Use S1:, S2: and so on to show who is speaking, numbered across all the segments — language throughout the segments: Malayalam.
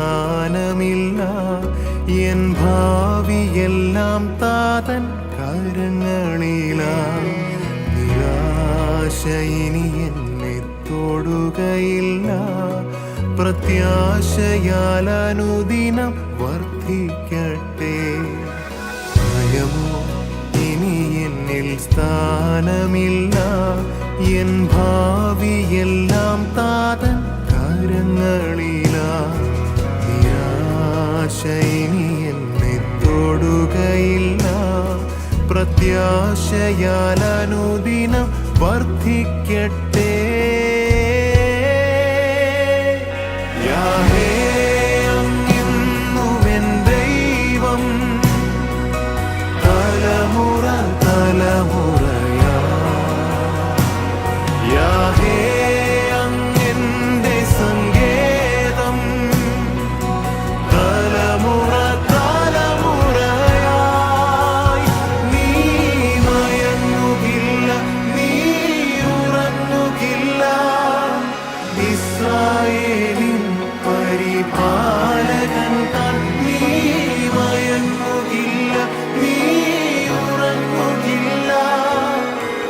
S1: ജ്ഞാനമില്ല. എൻ ഭാവിയെല്ലാം താതൻ കരങ്ങളിലാ എന്നെ തൊടുകയില്ല. പ്രത്യാശയാൽ അനുദിനം വർദ്ധിക്കട്ടെ. ഭയമോ ഇനി എന്നിൽ സ്ഥാനമില്ല. എൻ ഭാവിയെല്ലാം താതൻ കരങ്ങളിൽ ഇനി എന്നെ തൊടുകയില്ല. പ്രത്യാശയാൽ അനുദിനം വർദ്ധിക്കട്ടെ. യാഹേ.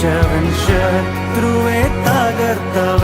S2: ജയിച്ചവൻ ശത്രുവെ തകർത്തവൻ.